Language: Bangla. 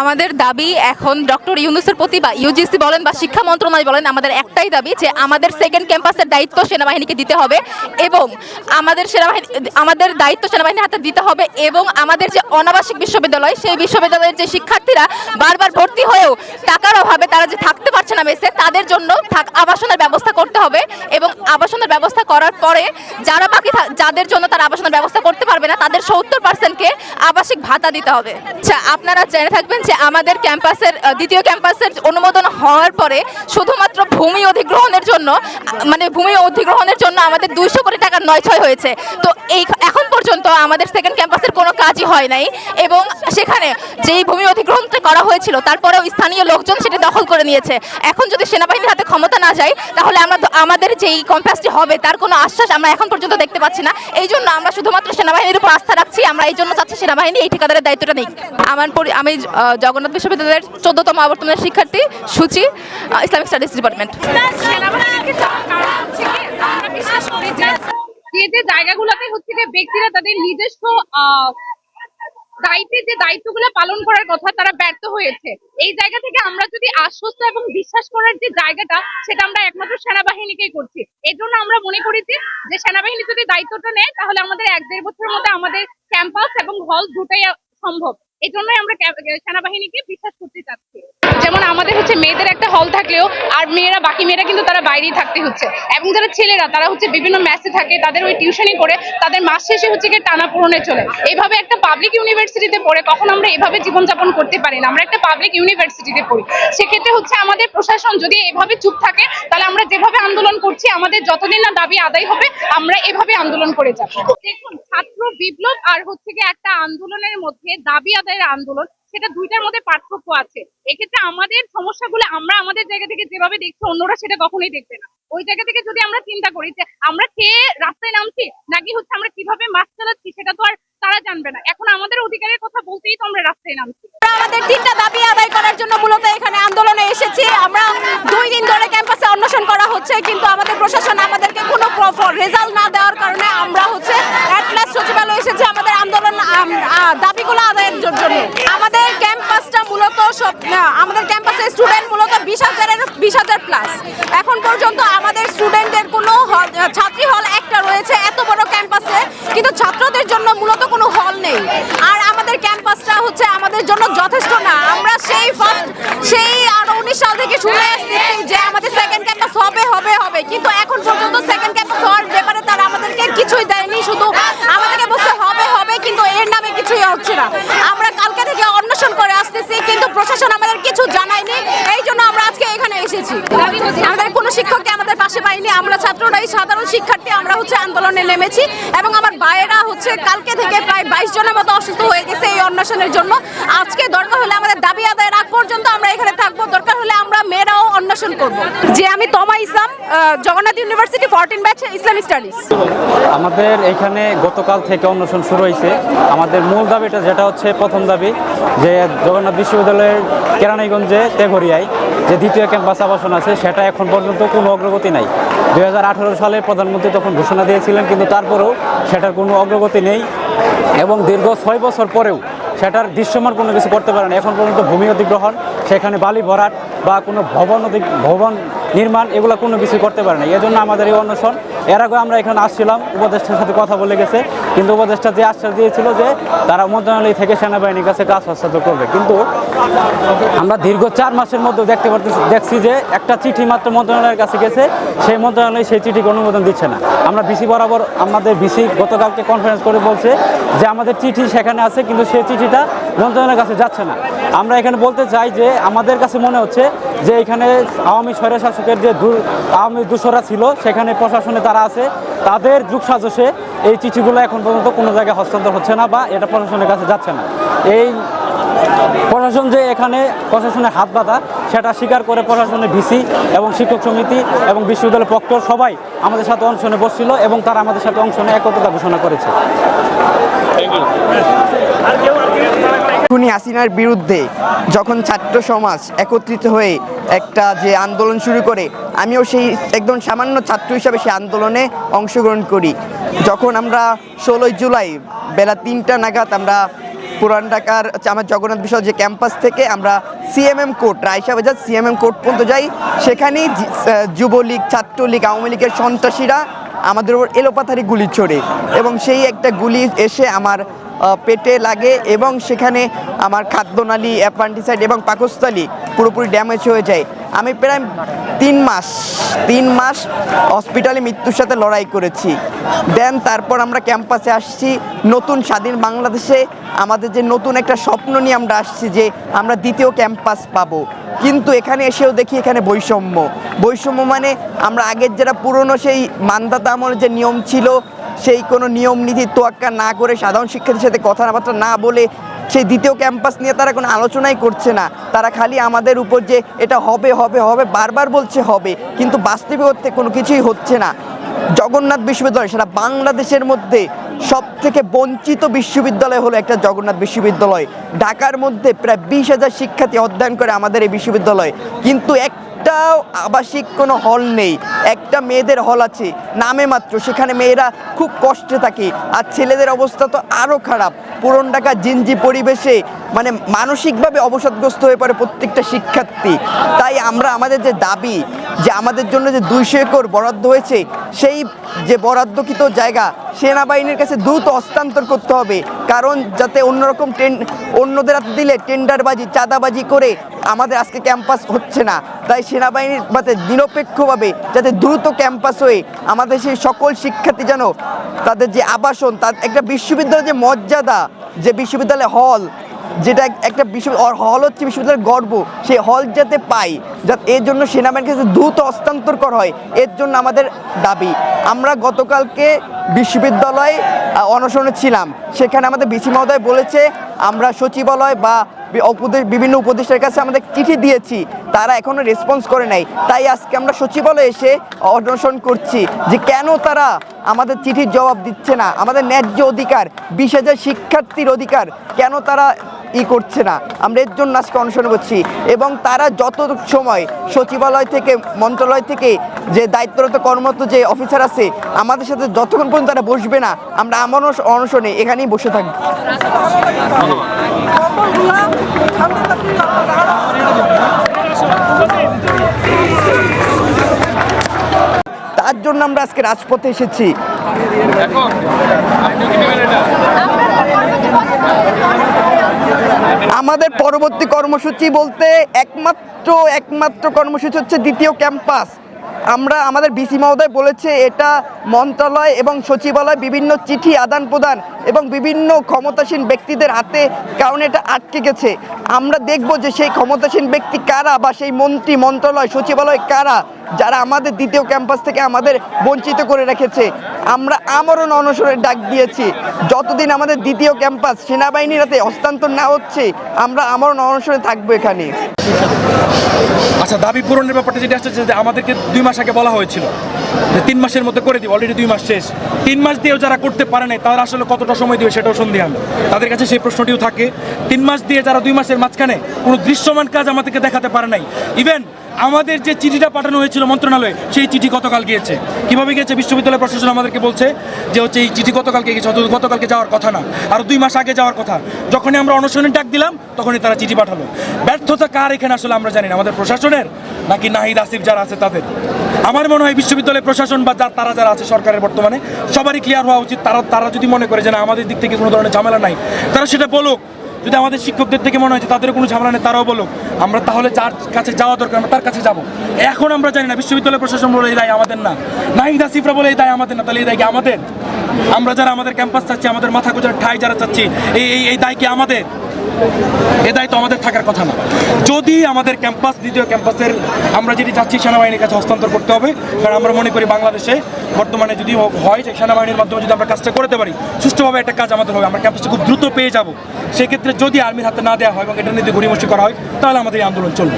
আমাদের দাবি এখন ডক্টর ইউনুসের প্রতি বা ইউজিসি বলেন বা শিক্ষা মন্ত্রণালয় বলেন, আমাদের একটাই দাবি যে আমাদের সেকেন্ড ক্যাম্পাসের দায়িত্ব সেনাবাহিনীকে দিতে হবে এবং আমাদের সেনাবাহিনী, আমাদের দায়িত্ব সেনাবাহিনীর হাতে দিতে হবে এবং আমাদের যে অনাবাসিক বিশ্ববিদ্যালয়, সেই বিশ্ববিদ্যালয়ের যে শিক্ষার্থীরা বারবার ভর্তি হয়েও টাকার অভাবে তারা যে থাকতে পারছে না মেসে, তাদের জন্য আবাসনের ব্যবস্থা করতে হবে এবং আবাসনের ব্যবস্থা করার পরে যারা বাকি যাদের জন্য তারা আবাসনের ব্যবস্থা করতে পারবে না, তাদের সত্তর পার্সেন্টকে আবাসিক ভাতা দিতে হবে। আচ্ছা আপনারা জেনে থাকবেন যে আমাদের ক্যাম্পাসের দ্বিতীয় ক্যাম্পাসের অনুমোদন হওয়ার পরে শুধুমাত্র ভূমি অধিগ্রহণের জন্য মানে ভূমি অধিগ্রহণের জন্য আমাদের দুইশো কোটি টাকার নয় ছয় হয়েছে। তো এই এখন পর্যন্ত আমাদের সেকেন্ড ক্যাম্পাসের কোনো কাজই হয় নাই এবং সেখানে যেই ভূমি অধিগ্রহণটা করা হয়েছিল, তারপরেও স্থানীয় লোকজন সেটা দখল করে নিয়েছে। এখন যদি সেনাবাহিনীর হাতে ক্ষমতা না যায়, তাহলে আমরা আমাদের যেই ক্যাম্পাসটি হবে, তার কোনো আশ্বাস আমরা এখন পর্যন্ত দেখতে পাচ্ছি না। এই জন্য আমরা শুধুমাত্র সেনাবাহিনীর উপর আস্থা রাখছি, আমরা এই জন্য চাচ্ছি সেনাবাহিনী এই ঠিকাদারের দায়িত্বটা নেই আমার আমি জগন্নাথ বিশ্ববিদ্যালয়ের চোদ্দতম আবর্তনের শিক্ষার্থী সূচি ইসলামিক স্টাডিজ ডিপার্টমেন্ট। যে যে জায়গাগুলোতে হচ্ছে যে ব্যক্তিরা তাদের নিজস্ব আহ, দায়িত্বের যে দায়িত্বগুলো পালন করার কথা তারা ব্যর্থ হয়েছে। এই জায়গা থেকে আমরা যদি আশ্বস্ত এবং বিশ্বাস করার যে জায়গাটা সেটা আমরা একমাত্র সেনাবাহিনীকেই করছি। এই জন্য আমরা মনে করি যে সেনাবাহিনী যদি দায়িত্বটা নেয় তাহলে আমাদের এক দেড় বছরের মধ্যে আমাদের ক্যাম্পাস এবং হল দুটাই সম্ভব। এই জন্যই আমরা সেনাবাহিনীকে বিশ্বাস করতে চাচ্ছি। যেমন আমাদের হচ্ছে মেয়েদের একটা হল থাকলেও আর মেয়েরা, বাকি মেয়েরা কিন্তু তারা বাইরেই থাকতে হচ্ছে। এবং যারা ছেলেরা, তারা হচ্ছে বিভিন্ন ম্যাচে থাকে, তাদের ওই টিউশনই করে, তাদের মাস শেষে হচ্ছে গিয়ে টানা পূরণে চলে। এইভাবে একটা পাবলিক ইউনিভার্সিটিতে পড়ে কখন আমরা এভাবে জীবনযাপন করতে পারি না? আমরা একটা পাবলিক ইউনিভার্সিটিতে পড়ি। সেক্ষেত্রে হচ্ছে আমাদের প্রশাসন যদি এভাবে চুপ থাকে, তাহলে আমরা যেভাবে আন্দোলন করছি, আমাদের যতদিন না দাবি আদায় হবে, আমরা এভাবে আন্দোলন করে যাব। দেখুন, ছাত্র বিপ্লব আর হচ্ছে কি একটা আন্দোলনের মধ্যে দাবি আদায়ের আন্দোলন, সেটা দুইটার মধ্যে পার্থক্য আছে। এক্ষেত্রে আমাদের সমস্যাগুলো আমরা আমাদের জায়গা থেকে যেভাবে দেখছি, অন্যরা সেটা কখনোই দেখবে না। ওই জায়গা থেকে যদি আমরা চিন্তা করি যে আমরা খেয়ে রাস্তায় নামছি নাকি হচ্ছে আমরা কীভাবে মাছ চালাচ্ছি সেটা তো আর তারা জানবে না এখন আমাদের অধিকারের কথা বলতেই তো আমরা রাস্তায় নামছি আমরা আমাদের তিনটা দাবি আদায় করার জন্য মূলত এখানে আন্দোলনে এসেছি আমরা দুই দিন ধরে ক্যাম্পাসে অন্বেষণ করা হচ্ছে কিন্তু আমাদের প্রশাসন আমাদেরকে কোনো রেজাল্ট না দেওয়ার কারণে আমরা হচ্ছে অ্যাটলাস সচিবালয় এসেছি আমাদের আন্দোলন দাবিগুলো আদায়ের জন্য। আমাদের ক্যাম্পাসটা মূলত সব আমাদের ক্যাম্পাসে স্টুডেন্ট মূলত বিশ হাজারের, বিশ হাজার প্লাস এখন পর্যন্ত আমাদের স্টুডেন্টের কোনো ছাত্রী হল একটা রয়েছে এত বড় ক্যাম্পাসে, কিন্তু ছাত্রদের জন্য মূলত কোনো হল নেই। আর আমাদের ক্যাম্পাসটা হচ্ছে আমাদের জন্য যথেষ্ট না। আমরা সেই আরও উনিশ সাল থেকে শুনে আসতেছি যে আমাদের সেকেন্ড ক্যাম্পাস হবে হবে কিন্তু এখন পর্যন্ত সেকেন্ড ক্যাম্পাস হওয়ার ব্যাপারে তারা আমাদেরকে কিছুই দেয়নি। শুধু আমাদেরকে বলছে হবে হবে, কিন্তু এর নামে কিছুই হচ্ছে না। আমরা কালকে থেকে অন্বেষণ করে আসতেছি, কিন্তু প্রশাসন আমাদের কিছু জানায়নি। এই জন্য আমরা আজকে এখানে এসেছি। আমাদের কোনো শিক্ষককে আমাদের পাশে পাইনি। আমরা ছাত্ররাই সাধারণ শিক্ষার্থী, আমরা হচ্ছে আন্দোলনে নেমেছি এবং আমার ভাইয়েরা হচ্ছে কালকে থেকে প্রায় বাইশ জনের মতো অসুস্থ হয়ে গেছে এই অন্বেষণের জন্য। আজকে দরকার হলে আমাদের দাবি আদায়ের আগ পর্যন্ত আমরা এখানে থাকব। দরকার হলে আমরা মেয়েরাও অন্বেষণ করব। যে আমি Toma Islam Jagannath university fourteen batch Islamic studies. আমাদের এখানে গতকাল থেকে অন্বেষণ শুরু হয়েছে। আমাদের মূল দাবিটা যেটা হচ্ছে প্রথম দাবি, যে জগন্নাথ বিশ্ববিদ্যালয়ের কেরানীগঞ্জে তেঘরিয়ায় যে দ্বিতীয় ক্যাম্পাস আবাসন আছে, সেটা এখন পর্যন্ত কোনো অগ্রগতি নাই। দুই সালে প্রধানমন্ত্রী তখন ঘোষণা দিয়েছিলেন, কিন্তু তারপরেও সেটার কোনো অগ্রগতি নেই এবং দীর্ঘ ছয় বছর পরেও সেটার দৃশ্যমান কোনো কিছু করতে পারে না এখন পর্যন্ত ভূমি অধিগ্রহণ, সেখানে বালি ভরাট বা কোনো ভবন অধিক, ভবন নির্মাণ, এগুলো কোনো কিছু করতে পারে না এজন্য জন্য আমাদের এই অন্বেষণ এর আগে আমরা এখানে আসছিলাম, উপদেষ্টার সাথে কথা বলে গেছে। কিন্তু উপদেষ্টা যে আশ্বাস দিয়েছিল যে তারা মন্ত্রণালয় থেকে সেনাবাহিনীর কাছে কাজ হস্তান্তর করবে। কিন্তু আমরা দীর্ঘ চার মাসের মধ্যে দেখতে পারতেছি, দেখছি যে একটা চিঠি মাত্র মন্ত্রণালয়ের কাছে গেছে, সেই মন্ত্রণালয় সেই চিঠিকে অনুমোদন দিচ্ছে না। আমরা বিসি বরাবর, আমাদের বিসি গতকালকে কনফারেন্স করে বলছে যে আমাদের চিঠি সেখানে আছে, কিন্তু সেই চিঠিটা মন্ত্রণালয়ের কাছে যাচ্ছে না। আমরা এখানে বলতে চাই যে আমাদের কাছে মনে হচ্ছে যে এখানে আওয়ামী স্বৈরশাসকের যে দু- আওয়ামী দূষরা ছিল সেখানে প্রশাসনে তারা আছে। তাদের যুগ সাজসে এই চিঠিগুলো এখন পর্যন্ত কোনো জায়গায় হস্তান্তর হচ্ছে না বা এটা প্রশাসনের কাছে যাচ্ছে না। এই প্রশাসন যে এখানে প্রশাসনের হাত বাঁধা সেটা স্বীকার করে প্রশাসনের ভিসি এবং শিক্ষক সমিতি এবং বিশ্ববিদ্যালয় পক্ষ সবাই আমাদের সাথে অংশনে বসছিল এবং তারা আমাদের সাথে অংশনে একত্রতা ঘোষণা করেছে। খুনি হাসিনার বিরুদ্ধে যখন ছাত্র সমাজ একত্রিত হয়ে একটা যে আন্দোলন শুরু করে, আমিও সেই একদম সামান্য ছাত্র হিসাবে সেই আন্দোলনে অংশগ্রহণ করি। যখন আমরা ষোলোই জুলাই বেলা তিনটা নাগাদ আমরা পুরান ঢাকার আমার জগন্নাথ বিষয় যে ক্যাম্পাস থেকে আমরা সিএমএম কোর্ট রায়সা বাজার সিএমএম কোর্ট পর্যন্ত যাই, সেখানেই যুবলীগ, ছাত্রলীগ, আওয়ামী লীগের সন্ত্রাসীরা আমাদের উপর এলোপাথারি গুলি ছোড়ে এবং সেই একটা গুলি এসে আমার পেটে লাগে এবং সেখানে আমার খাদ্যনালী অ্যাপান্ডিসাইড এবং পাকস্থলী পুরোপুরি ড্যামেজ হয়ে যায়। আমি প্রায় তিন মাস তিন মাস হসপিটালে মৃত্যুর সাথে লড়াই করেছি। দেন তারপর আমরা ক্যাম্পাসে আসছি, নতুন স্বাধীন বাংলাদেশে আমাদের যে নতুন একটা স্বপ্ন নিয়ে আমরা আসছি যে আমরা দ্বিতীয় ক্যাম্পাস পাবো। কিন্তু এখানে এসেও দেখি এখানে বৈষম্য। বৈষম্য মানে আমরা আগের যেটা পুরনো সেই মান্দাতা আমলের যে নিয়ম ছিল সেই কোনো নিয়ম নীতি তোয়াক্কা না করে সাধারণ শিক্ষার্থীর সাথে কথাবার্তা না বলে সেই দ্বিতীয় ক্যাম্পাস নিয়ে তারা কোনো আলোচনাই করছে না। তারা খালি আমাদের উপর যে এটা হবে হবে হবে, বারবার বলছে হবে, কিন্তু বাস্তবে করতে কোনো কিছুই হচ্ছে না। জগন্নাথ বিশ্ববিদ্যালয় সেটা বাংলাদেশের মধ্যে সব থেকে বঞ্চিত বিশ্ববিদ্যালয় হলো একটা জগন্নাথ বিশ্ববিদ্যালয়। ঢাকার মধ্যে প্রায় বিশ হাজার শিক্ষার্থী অধ্যয়ন করে আমাদের এই বিশ্ববিদ্যালয়। কিন্তু একটাও আবাসিক কোনো হল নেই। একটা মেয়েদের হল আছে, নামে মাত্র। সেখানে মেয়েরা খুব কষ্টে থাকে। আর ছেলেদের অবস্থা তো আরও খারাপ। পুরন ঢাকা জিনজি পরিবেশে মানে মানসিকভাবে অবসাদগ্রস্ত হয়ে পড়ে প্রত্যেকটা শিক্ষার্থী। তাই আমরা আমাদের যে দাবি যে আমাদের জন্য যে দুইশো একর বরাদ্দ হয়েছে, সেই যে বরাদ্দকৃত জায়গা সেনাবাহিনীর কাছে দ্রুত হস্তান্তর করতে হবে। কারণ যাতে অন্যরকম টেন অন্যদের হাতে দিলে টেন্ডারবাজি, চাঁদাবাজি করে আমাদের আজকে ক্যাম্পাস হচ্ছে না। তাই সেনাবাহিনীর মতে নিরপেক্ষভাবে যাতে দ্রুত ক্যাম্পাস হয়ে আমাদের সেই সকল শিক্ষার্থী যেন তাদের যে আবাসন, তার একটা বিশ্ববিদ্যালয়ের যে মর্যাদা, যে বিশ্ববিদ্যালয় হল যেটা একটা বিশ্ব হল হচ্ছে বিশ্ববিদ্যালয়ের গর্ব। সেই হল যাতে পাই যাতে এর জন্য সেনাবাহিনীর কাছে দ্রুত হস্তান্তর করা হয়, এর জন্য আমাদের দাবি। আমরা গতকালকে বিশ্ববিদ্যালয়ে অনশনে ছিলাম। সেখানে আমাদের বিসি মহোদয় বলেছে, আমরা সচিবালয় বা বিভিন্ন উপদেষ্টার কাছে আমাদের চিঠি দিয়েছি। তারা এখনও রেসপন্স করে নাই। তাই আজকে আমরা সচিবালয়ে এসে অনশন করছি যে কেন তারা আমাদের চিঠির জবাব দিচ্ছে না। আমাদের ন্যায্য অধিকার, বিশ হাজার শিক্ষার্থীর অধিকার কেন তারা ই করছে না? আমরা এর জন্য আজকে অনশন করছি এবং তারা যত সময় সচিবালয় থেকে, মন্ত্রণালয় থেকে যে দায়িত্বরত কর্মরত যে অফিসার আছে, আমাদের সাথে যতক্ষণ পর্যন্ত তারা বসবে না, আমরা আমার অনশনে এখানেই বসে থাকব। তার জন্য আমরা আজকে রাজপথে এসেছি। আমাদের পরবর্তী কর্মসূচি বলতে একমাত্র একমাত্র কর্মসূচি হচ্ছে দ্বিতীয় ক্যাম্পাস। আমরা আমাদের বিসি মহোদয় বলেছে, এটা মন্ত্রণালয় এবং সচিবালয় বিভিন্ন চিঠি আদান প্রদান এবং বিভিন্ন ক্ষমতাসীন ব্যক্তিদের হাতে কারণ এটা আটকে গেছে। আমরা দেখব যে সেই ক্ষমতাসীন ব্যক্তি কারা বা সেই মন্ত্রী মন্ত্রণালয় সচিবালয় কারা যারা আমাদের দ্বিতীয় ক্যাম্পাস থেকে আমাদের বঞ্চিত করে রেখেছে। আমরা আমরণ অনশনের ডাক দিয়েছি। যতদিন আমাদের দ্বিতীয় ক্যাম্পাস সেনাবাহিনীর হাতে হস্তান্তর না হচ্ছে, আমরা আমরণ অনশনে থাকব এখানে। আচ্ছা দাবি পূরণের ব্যাপারটা যেটা আসছে যে আমাদেরকে দুই মাস আগে বলা হয়েছিল যে তিন মাসের মধ্যে করে দিব অলরেডি দুই মাস শেষ। তিন মাস দিয়েও যারা করতে পারে নাই, তারা আসলে কতটা সময় দিবে সেটাও সন্ধে সন্দেহান। তাদের কাছে সেই প্রশ্নটিও থাকে। তিন মাস দিয়ে যারা দুই মাসের মাঝখানে কোনো দৃশ্যমান কাজ আমাদেরকে দেখাতে পারে নাই। ইভেন আমাদের যে চিঠিটা পাঠানো হয়েছিল মন্ত্রণালয়ে, সেই চিঠি গতকাল গিয়েছে। কীভাবে গিয়েছে বিশ্ববিদ্যালয় প্রশাসন আমাদেরকে বলছে যে হচ্ছে এই চিঠি গতকালকে গেছে অথচ গতকালকে যাওয়ার কথা না, আর দুই মাস আগে যাওয়ার কথা। যখনই আমরা অনশনের ডাক দিলাম, তখনই তারা চিঠি পাঠালো। ব্যর্থতা কার এখানে আসলে আমরা জানি না, আমাদের প্রশাসনের নাকি নাহিদ আসিফ যারা আছে তাদের? আমার মনে হয় বিশ্ববিদ্যালয় প্রশাসন বা যার তারা যারা আছে সরকারের বর্তমানে, সবারই ক্লিয়ার হওয়া উচিত। তারা তারা যদি মনে করে যে না, আমাদের দিক থেকে কোনো ধরনের ঝামেলা নাই, তারা সেটা বলুক। যদি আমাদের শিক্ষকদের থেকে মনে হয় যে তাদের কোনো ঝামেলা নেই, তারাও বলো, আমরা তাহলে যার কাছে যাওয়া দরকার, আমরা তার কাছে যাব। এখন আমরা জানি না, বিশ্ববিদ্যালয় প্রশাসন বলে এই দায় আমাদের না। নাহিদ আসিফরা বলে এই দায় আমাদের না, তাহলে এই দায় কি আমাদের? আমরা যারা আমাদের ক্যাম্পাস চাচ্ছি, আমাদের মাথা গোজার ঠাই যারা চাচ্ছি এই এই দায় কি আমাদের? এ দায়িত্ব আমাদের থাকার কথা না। যদি আমাদের ক্যাম্পাস, দ্বিতীয় ক্যাম্পাসের আমরা যেটি চাচ্ছি সেনাবাহিনীর কাছে হস্তান্তর করতে হবে, কারণ আমরা মনে করি বাংলাদেশে বর্তমানে যদি হয় যে সেনাবাহিনীর মাধ্যমে যদি আমরা কাজটা করতে পারি, সুষ্ঠুভাবে একটা কাজ আমাদের হবে। আমরা ক্যাম্পাসটা খুব দ্রুত পেয়ে যাব। সেক্ষেত্রে যদি আর্মির হাতে না দেওয়া হয় এবং এটা নিয়ে গড়িমসি করা হয়, তাহলে আমাদের এই আন্দোলন চলবে।